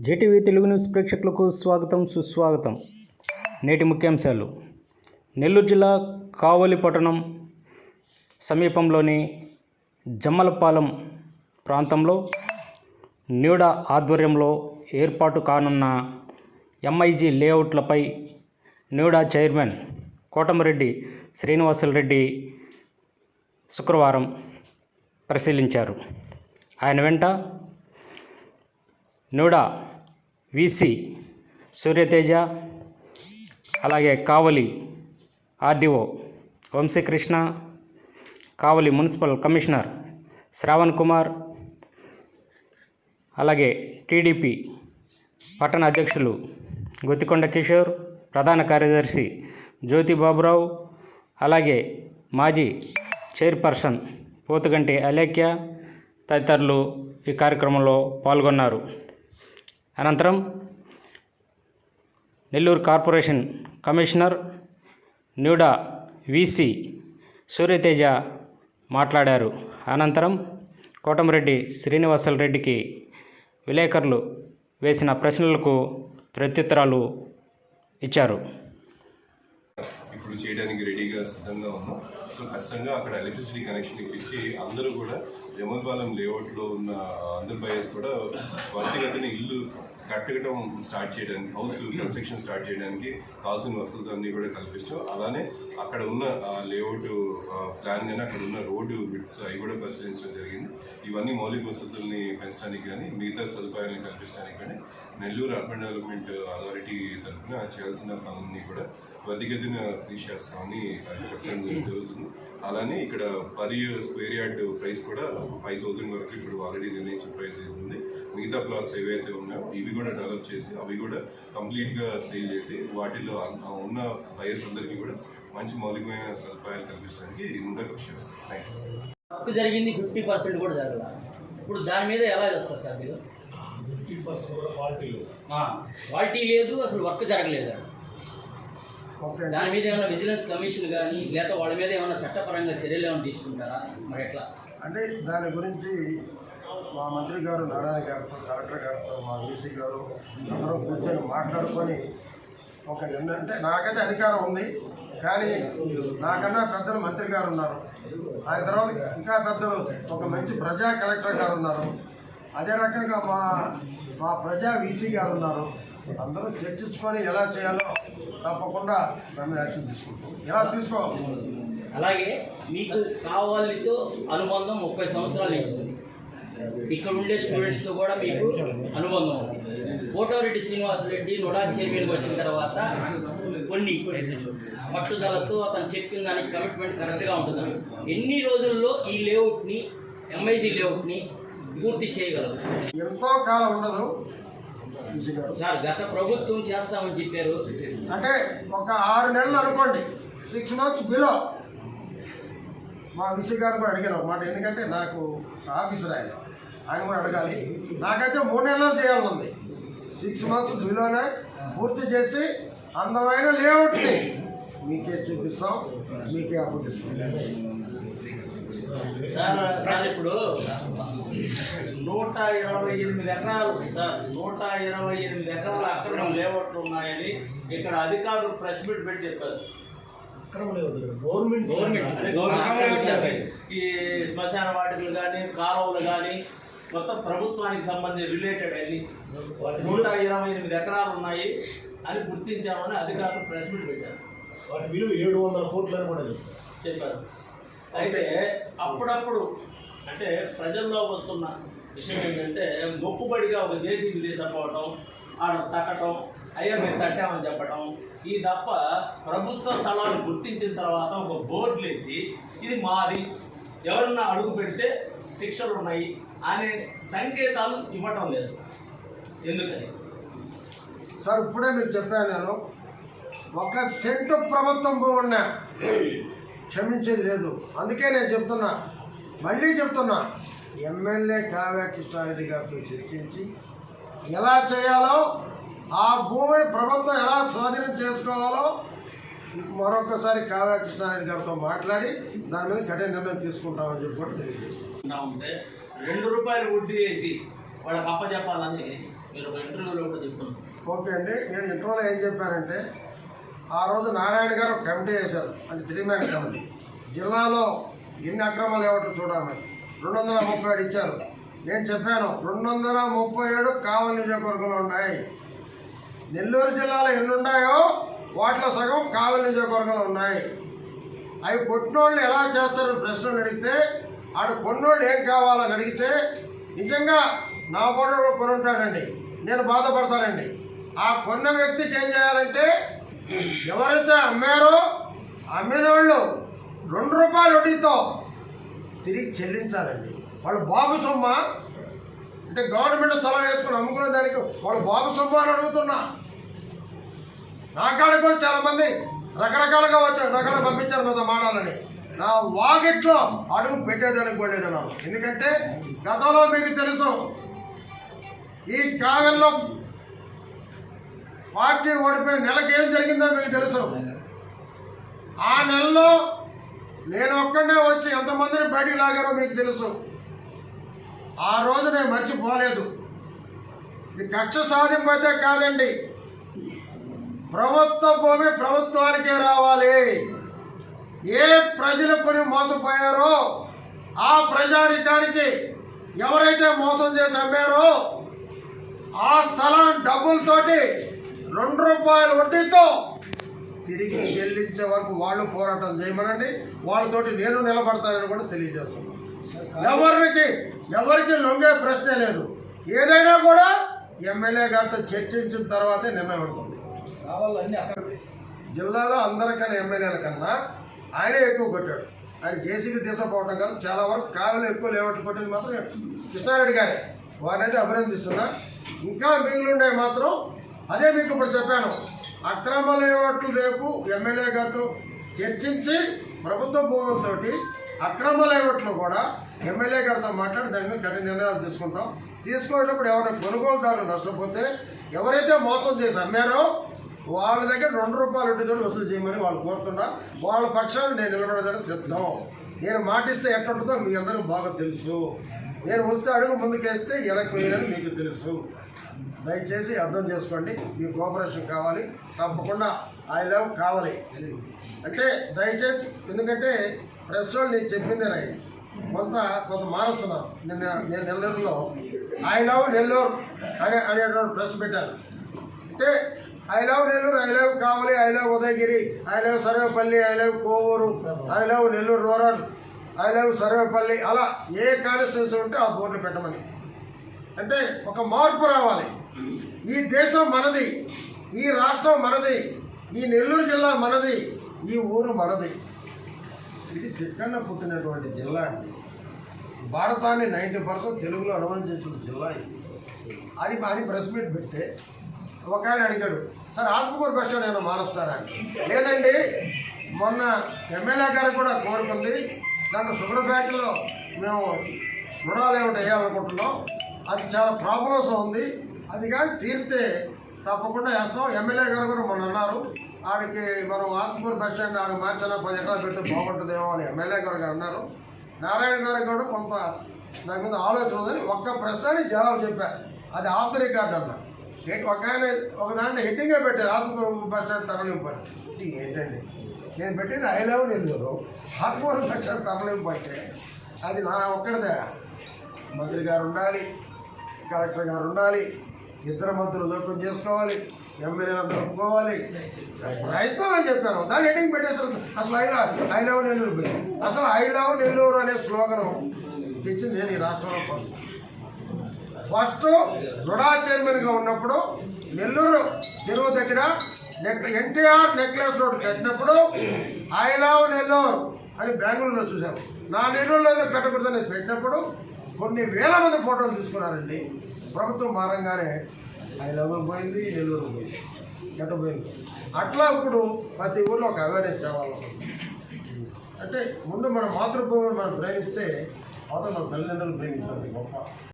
JTV Telugu news ప్రేక్షకులకు స్వాగతం సుస్వాగతం. నేటి ముఖ్యాంశాలు. నెల్లూరు జిల్లా కావలి పట్టణం సమీపంలోని జమ్మలపాలెం ప్రాంతంలో న్యూడా ఆధ్వర్యంలో ఏర్పాటు కానున్న ఎంఐజీ లేఅవుట్లపై న్యూడా చైర్మన్ కోటమిరెడ్డి శ్రీనివాసులరెడ్డి శుక్రవారం పరిశీలించారు. ఆయన వెంట నూడా వీసీ సూర్యతేజ అలాగే Kavali RDO Vamsikrishna Kavali municipal commissioner Sravan Kumar అలాగే టీడీపీ పట్టణ అధ్యక్షులు గొత్తికొండ కిషోర్ ప్రధాన కార్యదర్శి జ్యోతి బాబురావు అలాగే మాజీ చైర్పర్సన్ పోతుగంటి అలేఖ్య తదితరులు ఈ కార్యక్రమంలో పాల్గొన్నారు. అనంతరం Nellore corporation commissioner NUDA VC Suryateja మాట్లాడారు. అనంతరం కోటమిరెడ్డి శ్రీనివాసరెడ్డికి విలేకరులు వేసిన ప్రశ్నలకు ప్రత్యుత్తరాలు ఇచ్చారు. ఇప్పుడు చేయడానికి రెడీగా సిద్ధంగా ఉన్నాం. సో ఖచ్చితంగా అక్కడ ఎలక్ట్రిసిటీ కనెక్షన్ ఇప్పించి అందరూ కూడా జమల్పాలెం లేఅవుట్లో ఉన్న అందరు బయర్స్ కూడా త్వరితగతిన ఇల్లు కట్టడం స్టార్ట్ చేయడానికి హౌస్ కన్స్ట్రక్షన్ స్టార్ట్ చేయడానికి కావాల్సిన వసతులు అన్నీ కూడా కల్పిస్తాం అలానే అక్కడ ఉన్న లేఅవుట్ ప్లాన్ కానీ అక్కడ ఉన్న రోడ్డు బిట్స్ అవి కూడా పరిశీలించడం జరిగింది. ఇవన్నీ మౌలిక వసతుల్ని పెంచడానికి కానీ మిగతా సదుపాయాలను కల్పించడానికి కానీ నెల్లూరు అర్బన్ డెవలప్మెంట్ అథారిటీ తరఫున చేయాల్సిన పనులని కూడా త్వరితగతిన ఫినిష్ చేస్తామని చెప్పడం జరుగుతుంది. అలానే ఇక్కడ పర్ స్క్వేర్ యార్డ్ ప్రైస్ కూడా ఫైవ్ థౌసండ్ వరకు ఇప్పుడు ఆల్రెడీ నిర్ణయించిన ప్రైస్ ఉంది. మిగతా ప్లాట్స్ ఏవైతే ఉన్నాయో ఇవి కూడా డెవలప్ చేసి అవి కూడా కంప్లీట్గా సేల్ చేసి వాటిలో ఉన్న బయర్స్ అందరికీ కూడా మంచి మౌలికమైన సదుపాయాలు కల్పించడానికి ముందే కృషి చేస్తాం. థ్యాంక్ జరిగింది ఫిఫ్టీ పర్సెంట్ కూడా జరగల. ఇప్పుడు దాని మీద ఎలా చేస్తారు సార్ మీరు? ఫిఫ్టీ పర్సెంట్ కూడా క్వాలిటీ లేదు. క్వాలిటీ లేదు అసలు వర్క్ జరగలేదు దాని మీద ఏమైనా విజిలెన్స్ కమిషన్ కానీ లేదా వాళ్ళ మీద ఏమైనా చట్టపరంగా చర్యలు ఏమైనా తీసుకుంటారా? మరి ఎట్లా? అంటే దాని గురించి మా మంత్రి గారు నారాయణ గారితో కలెక్టర్ గారితో మా వీసీ గారు అందరూ కూర్చొని మాట్లాడుకొని ఒక నిర్ణయం అంటే నాకైతే అధికారం ఉంది కానీ నాకన్నా పెద్దలు మంత్రి గారు ఉన్నారు. ఆయన తర్వాత ఇంకా పెద్దలు ఒక మంచి ప్రజా కలెక్టర్ గారు ఉన్నారు. అదే రకంగా మా మా ప్రజా వీసీ గారు ఉన్నారు. అందరూ చర్చించుకొని ఎలా చేయాలో తప్పకుండా దాన్ని యాక్షన్ తీసుకుంటాం. ఎలా తీసుకోవాలి? అలాగే మీకు కావాలితో అనుబంధం ముప్పై సంవత్సరాల ఉంది ఇక్కడ ఉండే స్టూడెంట్స్తో కూడా మీకు అనుబంధం ఉంది కోటారెడ్డి శ్రీనివాసరెడ్డి నోడా చైర్మన్గా వచ్చిన తర్వాత కొన్ని పట్టుదలతో అతను చెప్పిన దానికి కమిట్మెంట్ కరెక్ట్గా ఉంటుంది ఎన్ని రోజుల్లో ఈ లేఅవుట్ని ఎంఐజీ లేఅవుట్ని పూర్తి చేయగలరు? ఎంతో కాలం ఉండదు. సార్ గత ప్రభుత్వం చేస్తామని చెప్పారు. అంటే ఒక ఆరు నెలలు అనుకోండి. సిక్స్ మంత్స్ బిలో మా విజయ్ గారు కూడా అడిగాను ఒక మాట. ఎందుకంటే నాకు ఆఫీసర్ ఆయన. ఆయన కూడా అడగాలి. నాకైతే మూడు నెలలు చేయాలనుంది సిక్స్ మంత్స్ బిలోనే పూర్తి చేసి అందమైన లేఅవుట్ని మీకే చూపిస్తాం. మీకే అప్పగిస్తాం. సార్ సార్ ఇప్పుడు నూట ఇరవై ఎనిమిది ఎకరాలు సార్. నూట ఇరవై ఎనిమిది ఎకరాల అక్రమ లేఅవుట్లు ఉన్నాయని ఇక్కడ అధికారులు ప్రెస్ మీట్ పెట్టి చెప్పారు. గవర్నమెంట్. ఈ శ్మశాన వాటికలు కానీ కాలువలు కానీ మొత్తం ప్రభుత్వానికి సంబంధించి రిలేటెడ్ అన్ని నూట ఇరవై ఎనిమిది ఎకరాలు ఉన్నాయి అని గుర్తించామని అధికారులు ప్రెస్ మీట్ పెట్టారు. వాటి విలువ ఏడు వందల కోట్లని కూడా చెప్పారు. అయితే అప్పుడప్పుడు అంటే ప్రజల్లో వస్తున్న విషయం ఏంటంటే మొక్కుబడిగా ఒక జేసీబీ తీసుకపోవటం ఆడ తట్టడం అయ్యా మేము తట్టామని చెప్పటం ఈ తప్ప ప్రభుత్వ స్థలాలు గుర్తించిన తర్వాత ఒక బోర్డులు వేసి ఇది మాది ఎవరన్నా అడుగు పెడితే శిక్షలు ఉన్నాయి అనే సంకేతాలు ఇవ్వటం లేదు. ఎందుకని? సార్ ఇప్పుడే మీకు చెప్పాను నేను ఒక సెంటు ప్రభుత్వం భూమున్నా క్షమించేది లేదు. అందుకే నేను చెప్తున్నా. మళ్ళీ చెప్తున్నా. ఎమ్మెల్యే కావ్య కృష్ణారెడ్డి గారితో చర్చించి ఎలా చేయాలో ఆ భూమిని ప్రభుత్వం ఎలా స్వాధీనం చేసుకోవాలో మరొకసారి కావ్య కృష్ణారెడ్డి గారితో మాట్లాడి దాని మీద కఠిన నిర్ణయం తీసుకుంటామని చెప్పి కూడా తెలియజేస్తాం ఉంటే రెండు రూపాయలు వడ్డీ వేసి వాళ్ళకి అప్పచెప్పాలని మీరు ఒక ఇంటర్వ్యూలో కూడా చెప్తున్నారు. ఓకే అండి. నేను ఇంట్రోలో ఏం చెప్పానంటే ఆ రోజు నారాయణ గారు ఒక కమిటీ వేశారు. అంటే త్రీ మ్యాన్ కమిటీ. జిల్లాలో ఎన్ని అక్రమాలు ఏమిటో చూడాలని రెండు వందల ముప్పై ఏడు ఇచ్చారు. నేను చెప్పాను రెండు వందల ముప్పై ఏడు కావలి నియోజకవర్గంలో ఉన్నాయి. నెల్లూరు జిల్లాలో ఎన్ని ఉన్నాయో వాటిలో సగం కావలి నియోజకవర్గంలో ఉన్నాయి. అవి కొట్టినోళ్ళు ఎలా చేస్తారని ప్రశ్నలు అడిగితే ఆడు కొన్నోళ్ళు ఏం కావాలని అడిగితే నిజంగా నా కూడా కొనుంటాడండి. నేను బాధపడతానండి. ఆ కొన్న వ్యక్తికి ఏం చేయాలంటే ఎవరైతే అమ్మారో అమ్మిన వాళ్ళు రెండు రూపాయలు వడ్డీతో తిరిగి చెల్లించాలండి. వాళ్ళు బాబు సొమ్మ అంటే గవర్నమెంట్ స్థలం వేసుకుని అమ్ముకునే దానికి వాళ్ళు బాబు సొమ్మ అని అడుగుతున్నా. నా కాడికి కూడా చాలా మంది రకరకాలుగా వచ్చారు రకాల పంపించారు నాతో మాడాలని నా వాకిట్లో అడుగు పెట్టేదానికి కూడా ఎందుకంటే గతంలో మీకు తెలుసు ఈ కాగల్లో పార్టీ ఓడిపోయిన నెలకి ఏం జరిగిందో మీకు తెలుసు. ఆ నెలలో నేను ఒక్కడే వచ్చి ఎంతమందిని బయటికి లాగారో మీకు తెలుసు. ఆ రోజు నేను మర్చిపోలేదు. ఇది కక్ష సాధింపు అయితే కాదండి. ప్రభుత్వ భూమి ప్రభుత్వానికే రావాలి. ఏ ప్రజలు కొని మోసపోయారో ఆ ప్రజానికానికి ఎవరైతే మోసం చేసి అమ్మారో ఆ స్థలం డబ్బులతోటి రెండు రూపాయల వడ్డీతో తిరిగి చెల్లించే వరకు వాళ్ళు పోరాటం చేయమనండి. వాళ్ళతోటి నేను నిలబడతానని కూడా తెలియజేస్తున్నాను ఎవరికి ఎవరికి లొంగే ప్రశ్నే లేదు. ఏదైనా కూడా ఎమ్మెల్యే గారితో చర్చించిన తర్వాతే నిర్ణయం ఉంటుంది. జిల్లాలో అందరికన్నా ఎమ్మెల్యేల కన్నా ఆయనే ఎక్కువ కొట్టాడు. ఆయన జేసీబీ తీసుకుపోవడం కాదు చాలా వరకు కావాలి ఎక్కువ లేవట్టు కొట్టింది మాత్రం కృష్ణారెడ్డి గారే. వారిని అయితే అభినందిస్తున్నా. ఇంకా మిగిలిండే మాత్రం అదే మీకు ఇప్పుడు చెప్పాను. అక్రమ లేవట్లు రేపు ఎమ్మెల్యే గారితో చర్చించి ప్రభుత్వ భూములతో అక్రమ లేఅవుట్లు కూడా ఎమ్మెల్యే గారితో మాట్లాడి దాని మీద కఠిన నిర్ణయాలు తీసుకుంటాం. తీసుకునేటప్పుడు ఎవరైనా కొనుగోలుదారులు నష్టపోతే ఎవరైతే మోసం చేసి అమ్మారో వాళ్ళ దగ్గర రెండు రూపాయలు ఉంటే వసూలు చేయమని వాళ్ళు కోరుతున్నా. వాళ్ళ పక్షాన్ని నేను నిలబడదని సిద్ధం. నేను మాటిస్తే ఎట్లుంటుందో మీ అందరికీ బాగా తెలుసు. నేను వస్తే అడుగు ముందుకేస్తే వెనక్కి వేయనని మీకు తెలుసు. దయచేసి అర్థం చేసుకోండి. మీ కోఆపరేషన్ కావాలి. తప్పకుండా ఐ లవ్ కావాలి. అంటే దయచేసి ఎందుకంటే ప్రెస్ వాళ్ళు నేను చెప్పిందే రాయి కొంత కొంత మారుస్తున్నారు. నిన్న నేను నెల్లూరులో ఐ లవ్ నెల్లూరు అనే అనేటువంటి ప్రెస్ పెట్టాను. అంటే I love Nellore I love Kavali I love Udayagiri I love Sarvepalli I love Kovur I love Nellore rural. I Sarvepalli అలా ఏ కాన్స్టిట్యూన్సీ ఉంటే ఆ బోర్డు పెట్టమని. అంటే ఒక మార్పు రావాలి. ఈ దేశం మనది ఈ రాష్ట్రం మనది ఈ నెల్లూరు జిల్లా మనది ఈ ఊరు మనది. ఇది తిక్కన్న పుట్టినటువంటి జిల్లా అండి. భారతాన్ని నైంటీ పర్సెంట్ తెలుగులో అనువదించిన జిల్లా ఇది. అది అది ప్రెస్ మీట్ పెడితే ఒక ఆయన అడిగాడు సార్ ఆత్మకూరు బస్ స్టాండ్ ఏమైనా మారుస్తారా? లేదండి మొన్న ఎమ్మెల్యే గారు కూడా కోరుకుంది దాంట్లో షుగర్ ఫ్యాక్టరీలో మేము రుణాలు ఏమిటి వేయాలనుకుంటున్నాం. అది చాలా ప్రాబ్లమ్స్ ఉంది. అది కానీ తీరితే తప్పకుండా వేస్తాం. ఎమ్మెల్యే గారు కూడా మొన్న అన్నారు ఆడికి మనం ఆత్మకూరు బస్ స్టాండ్ ఆడ మార్చినా? పది ఎకరాలు పెడితే బాగుంటుందేమో అని ఎమ్మెల్యే గారు అన్నారు. నారాయణ గారు కూడా కొంత దాని మీద ఆలోచన ఉందని ఒక్క ప్రశ్నని జవాబు చెప్పారు అది ఆఫ్ ది రికార్డ్ అన్నారు ఒక ఆయన ఒక దాంట్లో హెడ్డింగే పెట్టారు. ఆత్మకూరు బస్ స్టాండ్ తరలింపారు ఏంటండి? నేను పెట్టింది I love Nellore. Atmakur bus తరలింపు అంటే అది నా ఒక్కడిదే. మంత్రి గారు ఉండాలి కలెక్టర్ గారు ఉండాలి ఇద్దరు మంత్రులు జోక్యం చేసుకోవాలి ఎమ్మెల్యేలు అందరూ ఒప్పుకోవాలి. ప్రయత్నం అని చెప్పాను. దాన్ని ఎడింగ్ పెట్టేసారు అసలు ఐ ఐ లవ్ నెల్లూరు పోయి. అసలు ఐ లవ్ నెల్లూరు అనే స్లోగన్ తెచ్చింది నేను ఈ రాష్ట్రంలో ఫస్ట్. ఫస్ట్ రుడా చైర్మన్గా ఉన్నప్పుడు నెల్లూరు చెరువు దగ్గర నెక్ ఎన్టీఆర్ నెక్లెస్ రోడ్ పెట్టినప్పుడు ఐ లవ్ నెల్లూరు అని బెంగళూరులో చూసాము నా నెల్లూరులో ఏదో పెట్టకూడదని పెట్టినప్పుడు కొన్ని వేల మంది ఫోటోలు తీసుకున్నారండి. ప్రభుత్వం మారంగానే ఐ లవ్ పోయింది నెల్లూరు పోయింది. ఎటు పోయింది? అట్లా ఇప్పుడు ప్రతి ఊళ్ళో ఒక అవేర్నెస్ తేవాలి. అంటే ముందు మన మాతృభూమిని మనం ప్రేమిస్తే అవతల మన తల్లిదండ్రులు ప్రేమించాలి గొప్ప.